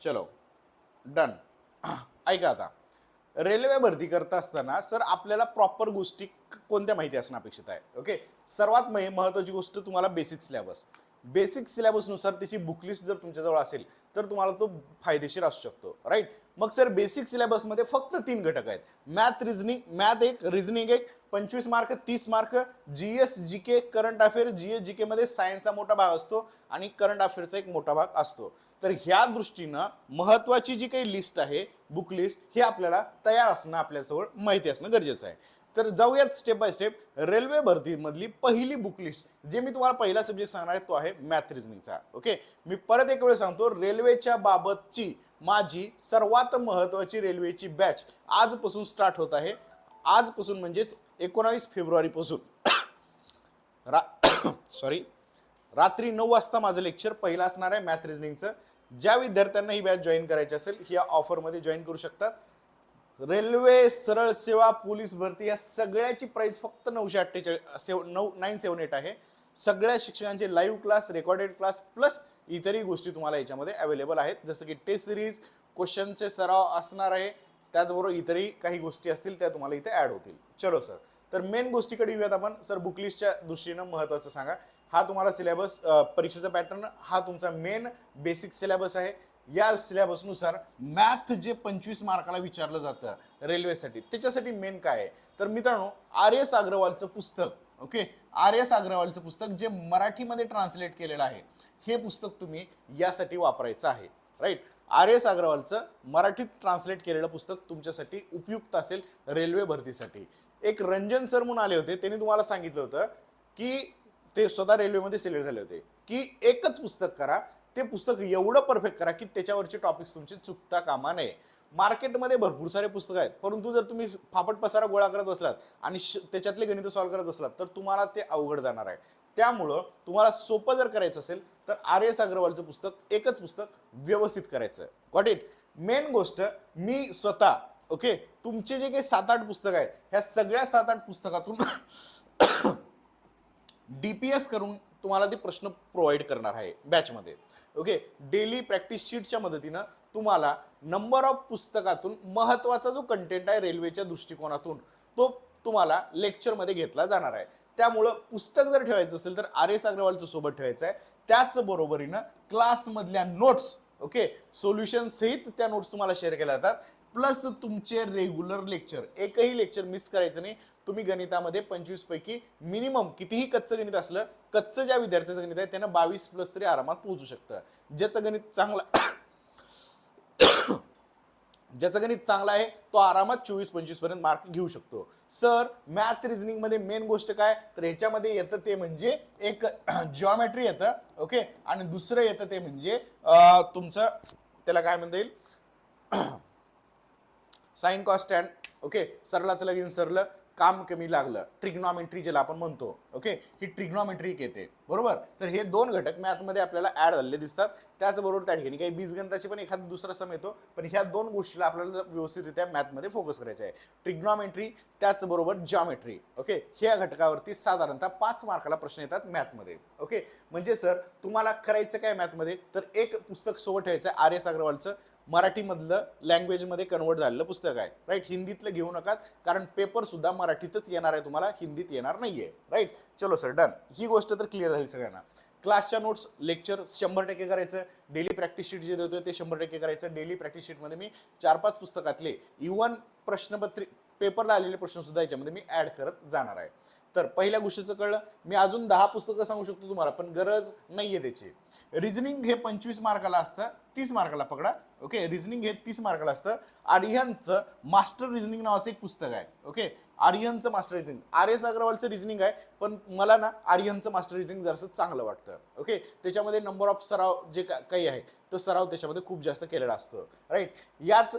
चलो डन ऐका आता. रेल्वे भरती करत असताना सर आपल्याला प्रॉपर गोष्टी कोणत्या माहिती असणं अपेक्षित आहे? ओके सर्वात महत्त्वाची गोष्ट तुम्हाला बेसिक सिलेबस बेसिक सिलेबसनुसार त्याची बुकलिस्ट जर तुमच्याजवळ असेल तर तुम्हाला तो फायदेशीर असू शकतो. राईट मग सर बेसिक सिलेबसमध्ये फक्त तीन घटक आहेत. मॅथ रिझनिंग मॅथ एक रिझनिंग एक पंचवीस मार्क तीस mark G S G K current affair G S G केमध्ये सायन्सचा मोठा भाग असतो आणि करंट अफेअरचा एक मोठा भाग असतो. तर ह्या दृष्टीनं महत्त्वाची जी काही लिस्ट आहे बुक लिस्ट हे आपल्याला तयार असणं आपल्याजवळ माहिती असणं गरजेचं आहे. तर जाऊयात स्टेप बाय स्टेप रेल्वे भरतीमधली पहिली बुक लिस्ट जे मी तुम्हाला पहिला सब्जेक्ट सांगणार आहे तो आहे मॅथ रिझनिंगचा ओके मी परत एक वेळ सांगतो रेल्वेच्या बाबतची माझी सर्वात महत्त्वाची रेल्वेची बॅच आजपासून स्टार्ट होत आहे. आजपासून म्हणजेच एकोणावीस फेब्रुवारीपासून. रा सॉरी रात्री नऊ वाजता माझं लेक्चर पहिलं असणार आहे मॅथ रिझनिंगचं ज्या विद्यार्थ्यांना ही बॅच जॉईन करायची असेल ही या ऑफरमध्ये जॉईन करू शकतात. रेल्वे सरळ सेवा पोलीस भरती या सगळ्याची प्राईस फक्त नऊशे अठ्ठेचाळीस सेव नऊ नाईन सेवन एट आहे. सगळ्या शिक्षकांचे live class recorded class plus इतरही गोष्टी तुम्हाला याच्यामध्ये अवेलेबल आहेत. जसं की टेस्ट सिरीज क्वेश्चनचे सराव असणार आहे. त्याचबरोबर इतरही काही गोष्टी असतील त्या तुम्हाला इथे ॲड होतील. चलो सर तर मेन गोष्टीकडे येऊयात आपण. सर बुकलिस्टच्या दृष्टीनं महत्त्वाचं सांगा. हा तुम्हाला सिलेबस परीक्षेचा पॅटर्न हा तुमचा मेन बेसिक सिलेबस आहे. या सिलेबसनुसार मॅथ जे पंचवीस मार्काला विचारलं जातं रेल्वेसाठी त्याच्यासाठी मेन काय आहे? तर मित्रांनो आर एस अग्रवालचं पुस्तक ओके आर एस अग्रवालचं पुस्तक जे मराठीमध्ये ट्रान्सलेट केलेलं आहे हे पुस्तक तुम्ही यासाठी वापरायचं आहे राईट आर एस अग्रवालचं मराठीत ट्रान्सलेट केलेलं पुस्तक तुमच्यासाठी उपयुक्त असेल रेल्वे भरतीसाठी. एक रंजन सर म्हणून आले होते त्यांनी तुम्हाला सांगितलं होतं की ते स्वतः रेल्वेमध्ये सिलेक्ट झाले होते. की एकच पुस्तक करा ते पुस्तक एवढं परफेक्ट करा की त्याच्यावरचे टॉपिक्स तुमचे चुकता कामा नये. मार्केटमध्ये भरपूर सारे पुस्तकं आहेत. परंतु जर तुम्ही फापट पसारा गोळा करत बसलात आणि श- त्याच्यातले गणित सॉल्व्ह करत बसलात तर तुम्हाला ते अवघड जाणार आहे. त्यामुळं तुम्हाला सोपं जर करायचं असेल तर आर एस अग्रवालचं पुस्तक एकच पुस्तक व्यवस्थित करायचं गॉट इट मेन गोष्ट मी स्वतः ओके तुमचे जे काही सात आठ पुस्तकं आहेत ह्या सगळ्या सात आठ पुस्तकातून डी पी एस करून तुम्हाला ते प्रश्न प्रोव्हाइड करणार आहे बॅचमध्ये ओके डेली प्रॅक्टिस शीटच्या मदतीनं तुम्हाला नंबर ऑफ पुस्तकातून महत्त्वाचा जो कंटेंट आहे रेल्वेच्या दृष्टिकोनातून तो तुम्हाला लेक्चरमध्ये घेतला जाणार आहे. त्यामुळं पुस्तक जर ठेवायचं असेल तर आर एस अग्रवालचं सोबत ठेवायचं आहे. त्याच बरोबरीनं क्लासमधल्या नोट्स ओके सोल्युशन सहित त्या नोट्स तुम्हाला शेअर केल्या जातात. प्लस तुमचे रेग्युलर लेक्चर एकही लेक्चर मिस करायचं नाही. तुम्ही गणितामध्ये पंचवीस पैकी मिनिमम कितीही कच्चं गणित असलं कच्चं ज्या विद्यार्थ्याचं गणित आहे त्यांना बावीस प्लस तरी आरामात पोहोचू शकतं. ज्याचं गणित चांगलं ज्याचं गणित चांगला आहे तो आरामात चोवीस पंचवीसपर्यंत मार्क घेऊ शकतो. सर मॅथ रिझनिंगमध्ये मेन गोष्ट काय? तर ह्याच्यामध्ये येतं ते म्हणजे एक जिओमॅट्री येतं ओके आणि दुसरं येतं ते म्हणजे तुमचं त्याला काय म्हणता येईल? साईन कॉस्ट अँड ओके सरलाचं लगीन सरलं. काम कमी लागलं. ट्रिग्नॉमेंट्री ज्याला आपण म्हणतो. ओके ही ट्रिग्नॉमेट्री एक येते. बरोबर? तर हे दोन घटक मॅथमध्ये आपल्याला ॲड झालेले दिसतात. त्याचबरोबर त्या ठिकाणी काही बीजगंधाची पण एखादा दुसरा सम येतो. पण ह्या दोन गोष्टीला आपल्याला व्यवस्थितरित्या मॅथमध्ये फोकस करायचं आहे. ट्रिग्नॉमेट्री त्याचबरोबर जॉमेट्री ओके ह्या घटकावरती साधारणतः पाच मार्काला प्रश्न येतात मॅथमध्ये ओके म्हणजे सर तुम्हाला करायचं काय मॅथमध्ये तर एक पुस्तक सोबत ठेवायचं आहे आर एस अग्रवालचं मराठीमधलं लँग्वेजमध्ये कन्वर्ट झालेलं पुस्तक आहे. राईट हिंदीतलं घेऊ नका कारण पेपरसुद्धा मराठीतच येणार आहे तुम्हाला हिंदीत येणार नाही आहे राईट चलो सर डन ही गोष्ट तर क्लिअर झाली सगळ्यांना. क्लासच्या नोट्स लेक्चर शंभर टक्के करायचं. डेली प्रॅक्टिस शीट जे देतोय ते शंभर टक्के करायचं. डेली प्रॅक्टिस शीटमध्ये मी चार पाच पुस्तकातले इवन प्रश्नपत्री पेपरला आलेले प्रश्नसुद्धा याच्यामध्ये मी ॲड करत जाणार आहे. तर पहिल्या गोष्टीचं कळलं. मी अजून दहा पुस्तकं सांगू शकतो तुम्हाला पण गरज नाहीये त्याची. रिझनिंग हे पंचवीस मार्काला असतं तीस मार्काला पकडा. ओके रिझनिंग हे तीस मार्काला असतं. आर्यनचं मास्टर रिझनिंग नावाचं एक पुस्तक आहे. ओके आर्यनचं मास्टर रिजनिंग आर एस अग्रवालचं रिजनिंग आहे पण मला ना आर्यनचं मास्टर रिजनिंग जरासं चांगलं वाटतं. ओके त्याच्यामध्ये नंबर ऑफ सराव जे का- काही आहे तो सराव त्याच्यामध्ये खूप जास्त केलेला असतो. राईट याच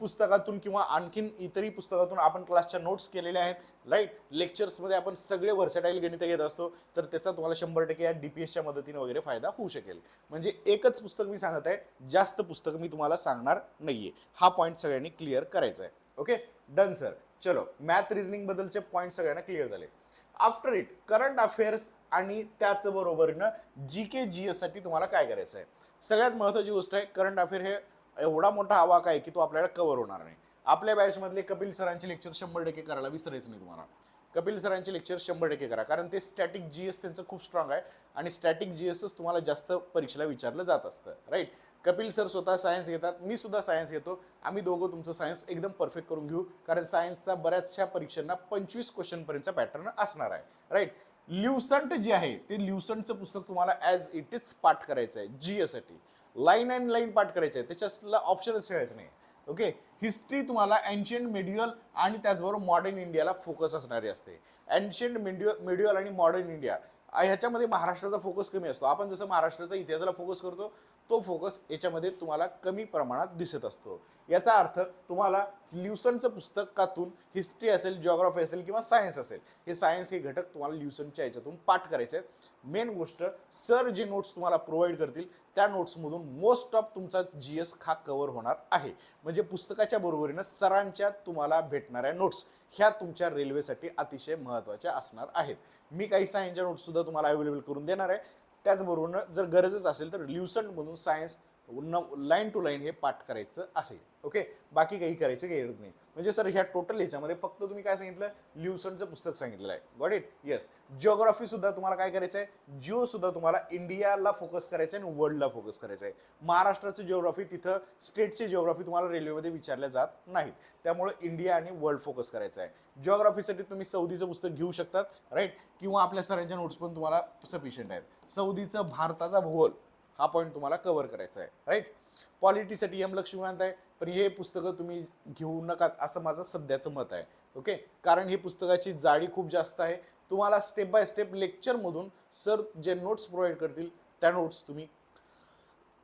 पुस्तकातून किंवा आणखीन इतरही पुस्तकातून आपण क्लासच्या नोट्स केलेल्या आहेत. राईट लेक्चर्समध्ये आपण सगळे व्हर्सेटाईल गणित घेत असतो तर त्याचा तुम्हाला शंभर टक्के या डी पी एसच्या मदतीने वगैरे फायदा होऊ शकेल. म्हणजे एकच पुस्तक मी सांगत आहे जास्त पुस्तक मी तुम्हाला सांगणार नाहीये. हा पॉईंट सगळ्यांनी क्लिअर करायचा आहे. ओके डन सर चलो मॅथ रिझनिंग बद्दलचे पॉईंट सगळ्यांना क्लिअर झाले. आफ्टर इट करंट अफेअर्स आणि त्याचबरोबरीनं जी के जी एससाठी तुम्हाला काय करायचं आहे सगळ्यात महत्त्वाची गोष्ट आहे करंट अफेअर हे एवढा मोठा आवाक आहे की तो आपल्याला कव्हर होणार नाही. आपल्या बॅचमधले कपिल सरांचे लेक्चर शंभर टक्के करायला विसरायचं नाही तुम्हाला. कपिल सरांचे लेक्चर शंभर टक्के करा. कारण ते स्टॅटिक जी एस त्यांचं खूप स्ट्रॉंग आहे. आणि स्टॅटिक जी एसच तुम्हाला जास्त परीक्षेला विचारलं जात असतं. राईट कपिल सर स्वतः सायन्स घेतात. मी सुद्धा सायन्स घेतो. आम्ही दोघं तुमचं सायन्स एकदम परफेक्ट करून घेऊ. कारण सायन्सचा बऱ्याचशा परीक्षांना पंचवीस क्वेश्चनपर्यंतचा पॅटर्न असणार आहे. राईट ल्युसंट जे आहे ते ल्युसंटचं पुस्तक तुम्हाला ॲज इट इज पाठ करायचं आहे जी एसाठी लाईन अँड लाईन पाठ करायचं आहे त्याच्यातला ऑप्शनच ठेवायचं नाही. ओके? हिस्ट्री तुम्हाला अँशियंट मेड्युअल आणि त्याचबरोबर मॉडर्न इंडियाला फोकस असणारी असते. अँशियंट मेड्यु मेड्युअल आणि मॉडर्न इंडिया ह्याच्यामध्ये महाराष्ट्राचा फोकस कमी असतो. आपण जसं महाराष्ट्राचा इतिहासाला फोकस करतो तो फोकस याच्यामध्ये तुम्हाला कमी प्रमाणात दिसत असतो. याचा अर्थ तुम्हाला ल्युसनचं पुस्तकातून हिस्ट्री असेल जिओग्राफी असेल किंवा सायन्स असेल हे सायन्स हे घटक तुम्हाला ल्युसनच्या याच्यातून पाठ करायचे आहेत. मेन गोष्ट सर जे नोट्स तुम्हाला प्रोव्हाइड करतील त्या नोट्समधून मोस्ट ऑफ तुमचा जी एस हा कव्हर होणार आहे. म्हणजे पुस्तकाच्या बरोबरीनं सरांच्या तुम्हाला भेटणाऱ्या नोट्स ह्या तुमच्या रेल्वेसाठी अतिशय महत्त्वाच्या असणार आहेत. मी काही सायन्सच्या नोट्ससुद्धा तुम्हाला अवेलेबल करून देणार आहे. त्याचबरोबर जर गरजच असेल तर ल्युसंटमधून सायन्स न लाईन टू लाईन हे पाठ करायचं असेल. ओके बाकी काही करायचं काही गरज नाही. म्हणजे सर ह्या टोटल याच्यामध्ये फक्त तुम्ही काय सांगितलं? ल्युसनचं पुस्तक सांगितलेलं आहे. गॉट इट येस जिओग्राफी सुद्धा तुम्हाला काय करायचं आहे? जिओ सुद्धा तुम्हाला इंडियाला फोकस करायचं आहे आणि वर्ल्डला फोकस करायचं आहे. महाराष्ट्राचं जिओग्राफी तिथं स्टेटची जिओग्राफी तुम्हाला रेल्वेमध्ये विचारल्या जात नाहीत. त्यामुळे इंडिया आणि वर्ल्ड फोकस करायचं आहे. जिओग्राफीसाठी तुम्ही सौदीचं पुस्तक घेऊ शकतात राईट किंवा आपल्या सरांच्या नोट्स पण तुम्हाला सफिशियंट आहेत. सौदीचं भारताचा भूगोल. हा पॉईंट तुम्हाला कव्हर करायचा आहे राईट पॉलिटीसाठी एम लक्ष्मीकांत आहे पण हे पुस्तकं तुम्ही घेऊ नका असं माझं सध्याचं मत आहे ओके कारण ही पुस्तकाची जाडी खूप जास्त आहे. तुम्हाला स्टेप बाय स्टेप लेक्चरमधून सर जे नोट्स प्रोव्हाइड करतील त्या नोट्स तुम्ही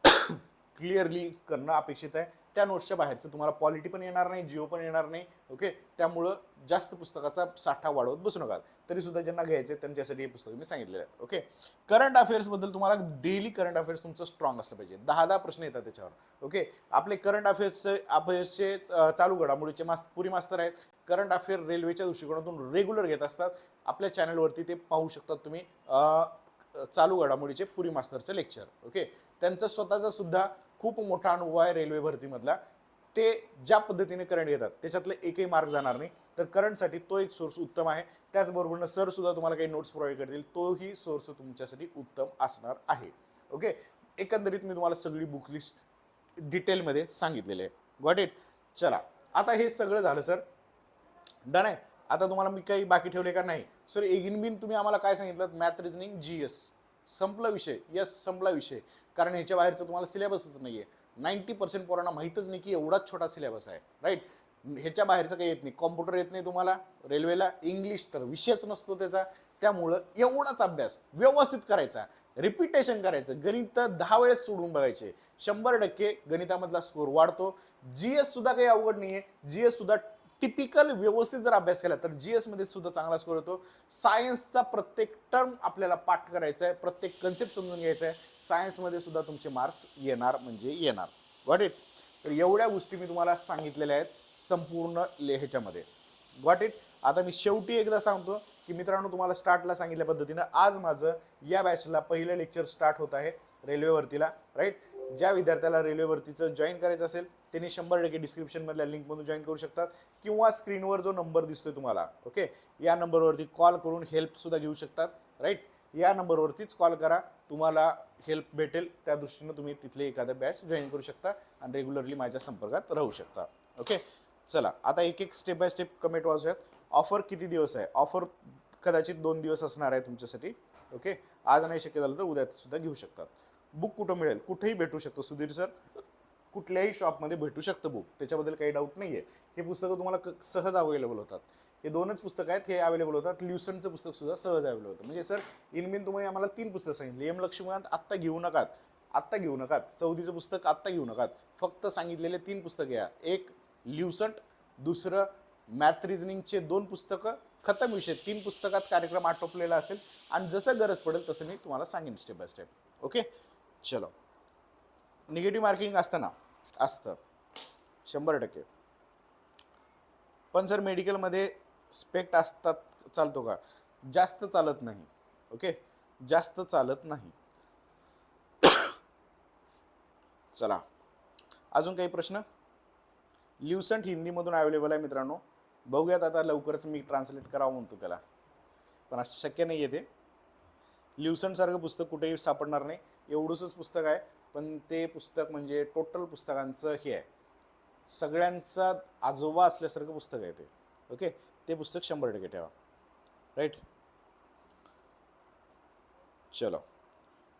क्लिअरली करणं अपेक्षित आहे. त्या नोट्सच्या बाहेरचं तुम्हाला पॉलिटी पण येणार नाही जिओ पण येणार नाही ओके त्यामुळं जास्त पुस्तकाचा साठा वाढवत बसू नका. तरी सुद्धा ज्यांना घ्यायचे त्यांच्यासाठी हे पुस्तक मी सांगितलेलं आहे ओके करंट अफेअर्सबद्दल तुम्हाला डेली करंट अफेअर्स तुमचं स्ट्रॉंग असलं पाहिजे. दहा दहा प्रश्न येतात त्याच्यावर ओके आपले करंट अफेअर्सचे अफेअर्सचे चालू घडामोडीचे मास्त पुरी मास्तर आहेत. करंट अफेअर रेल्वेच्या दृष्टिकोनातून रेग्युलर घेत असतात. आपल्या चॅनलवरती ते पाहू शकतात तुम्ही चालू घडामोडीचे पुरी मास्तरचं लेक्चर ओके त्यांचं स्वतःचा सुद्धा खूप मोठा अनुभव आहे रेल्वे भरतीमधला. ते ज्या पद्धतीने करंट येतात त्याच्यातले एकही मार्ग जाणार नाही. तर करंटसाठी तो एक सोर्स उत्तम आहे. त्याचबरोबरनं सरसुद्धा तुम्हाला काही नोट्स प्रोव्हाइड करतील तोही सोर्स तुमच्यासाठी उत्तम असणार आहे. ओके एकंदरीत मी तुम्हाला सगळी बुक लिस्ट डिटेलमध्ये सांगितलेली आहे. गॉट इट चला. आता हे सगळं झालं सर डन आहे. आता तुम्हाला मी काही बाकी ठेवले का? नाही. सर एगिन बिन तुम्ही आम्हाला काय सांगितलं? मॅथ रिजनिंग जी एस संपला विषय यस संपला विषय. कारण ह्याच्या बाहेरचं तुम्हाला सिलेबसच नाही आहे नाईन्टी पर्सेंट पोरांना माहीतच नाही की एवढाच छोटा सिलेबस आहे राईट? ह्याच्या बाहेरचं काही येत नाही. कॉम्प्युटर येत नाही तुम्हाला रेल्वेला इंग्लिश तर विषयच नसतो त्याचा. त्यामुळं एवढाच अभ्यास व्यवस्थित करायचा रिपिटेशन करायचं गणित दहा वेळेस सोडून बघायचे. शंभर टक्के गणितामधला स्कोर वाढतो. जी एस सुद्धा काही अवघड नाही आहे जी एस सुद्धा टिपिकल व्यवस्थित जर अभ्यास केला तर जी एसमध्ये सुद्धा चांगला स्कोर होतो. सायन्सचा प्रत्येक टर्म आपल्याला पाठ करायचा आहे प्रत्येक कन्सेप्ट समजून घ्यायचा आहे सायन्समध्ये सुद्धा तुमचे मार्क्स येणार म्हणजे येणार. गॉट इट तर एवढ्या गोष्टी मी तुम्हाला सांगितलेल्या आहेत संपूर्ण ले ह्याच्यामध्ये गॉट इट आता मी शेवटी एकदा सांगतो की मित्रांनो तुम्हाला स्टार्टला सांगितल्या पद्धतीनं आज माझं या बॅचला पहिलं लेक्चर स्टार्ट होत आहे रेल्वेवरतीला राईट ज्या विद्यार्थ्याला रेल्वेवरतीचं जॉईन करायचं असेल त्यांनी शंभर टक्के डिस्क्रिप्शनमधल्या लिंकमधून जॉईन करू शकतात. किंवा स्क्रीनवर जो नंबर दिसतोय तुम्हाला ओके या नंबरवरती कॉल करून हेल्पसुद्धा घेऊ शकतात राईट या नंबरवरतीच कॉल करा. तुम्हाला हेल्प भेटेल. त्या दृष्टीनं तुम्ही तिथले एखादा बॅच जॉईन करू शकता आणि रेग्युलरली माझ्या संपर्कात राहू शकता ओके चला आता एक एक स्टेप बाय स्टेप कमेंट वाजूयात. ऑफर किती दिवस आहे? ऑफर कदाचित दोन दिवस असणार आहे तुमच्यासाठी ओके आज नाही शक्य झालं तर उद्या सुद्धा घेऊ शकतात. बुक कुठं मिळेल? कुठेही भेटू शकतं. सुधीर सर कुठल्याही शॉपमध्ये भेटू शकतं बुक. त्याच्याबद्दल काही डाऊट नाही आहे हे पुस्तकं तुम्हाला क- सहज अवेलेबल होतात. हे दोनच पुस्तकं आहेत. हे अवेलेबल होतात. ल्युसनचं पुस्तक सुद्धा सहज अवेलेबल होतं. म्हणजे सर इनमिन तुम्ही आम्हाला तीन पुस्तकं सांगितली. एम लक्ष्मीकांत आत्ता घेऊ नकात. आत्ता घेऊ नकात. सौदीचं पुस्तक आत्ता घेऊ नकात. फक्त सांगितलेले तीन पुस्तकं या. एक ल्युसंट दुसरं मॅथ रिझनिंगचे दोन पुस्तकं. खतम विषय. तीन पुस्तकात कार्यक्रम आटोपलेला असेल. आणि जसं गरज पडेल तसं मी तुम्हाला सांगेन स्टेप बाय स्टेप ओके चलो. निगेटिव्ह मार्किंग असतं ना असतं. शंभर टक्के. पण सर मेडिकलमध्ये स्पेक्ट असतात चालतो का? जास्त चालत नाही ओके जास्त चालत नाही. चला. अजून काही प्रश्न? ल्युसंट हिंदीमधून अवेलेबल आहे मित्रांनो. बघूयात आता लवकरच मी ट्रान्सलेट करावं म्हणतो त्याला. पण असं शक्य नाही आहे ते. लिवसनसारखं पुस्तक कुठेही सापडणार नाही. एवढंच पुस्तक आहे पण ते पुस्तक म्हणजे टोटल पुस्तकांचं हे आहे. सगळ्यांचा आजोबा असल्यासारखं पुस्तक आहे ते. ओके? ते पुस्तक शंभर टक्के ठेवा. राईट चलो.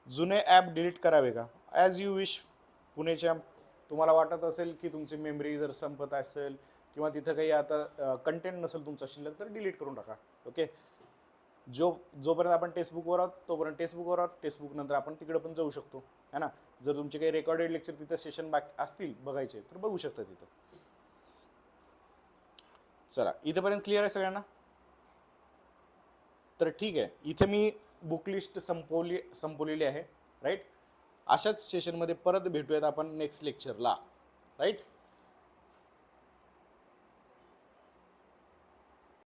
जुने ॲप डिलीट करावे का? ॲज यू विश पुणेच्या तुम्हाला वाटत असेल की तुमची मेमरी जर संपत असेल किंवा तिथं काही आता कंटेंट नसेल तुमचा शिल्लक तर डिलीट करून टाका. ओके जो जोपर्यंत आपण टेक्स्टबुकवर आहोत तोपर्यंत टेक्स्टबुकवर आहोत टेक्स्टबुक नंतर आपण तिकडं पण जाऊ शकतो. है ना? जर तुमचे काही रेकॉर्डेड लेक्चर तिथं सेशन बाकी असतील बघायचे तर बघू शकता तिथं. चला इथंपर्यंत क्लिअर आहे सगळ्यांना? तर ठीक आहे. इथे मी बुक लिस्ट संपवली संपवलेली आहे राईट अशाच सेशनमध्ये परत भेटूयात आपण नेक्स्ट लेक्चरला राईट